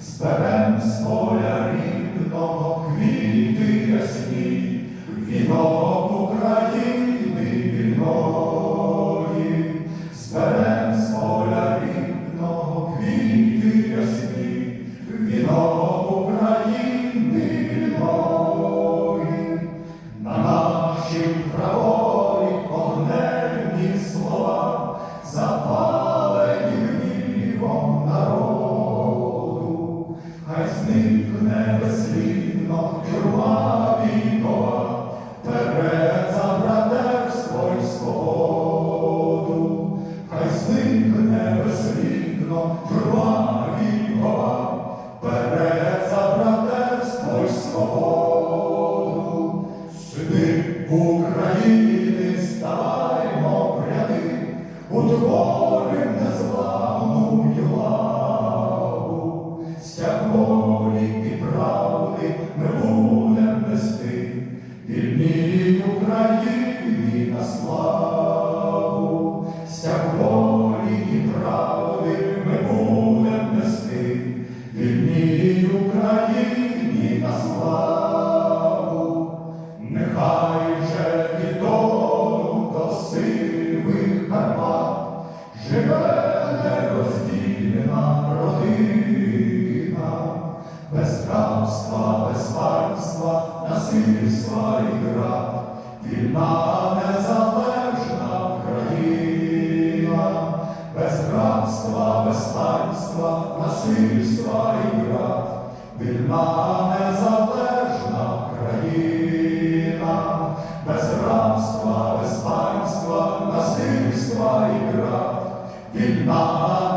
Зберем з поля рідного квіти ясні, вінок України, ставаймо в ряди, утворим незламну лаву, стяг волі і правди ми будем нести, вільній Україні на славу, рабства, без панства, насильства і град, вільна незалежна Україна, без рабства, без панства, насильства і град, вільна незалежна країна, без рабства, без панства, насильства і град, вільна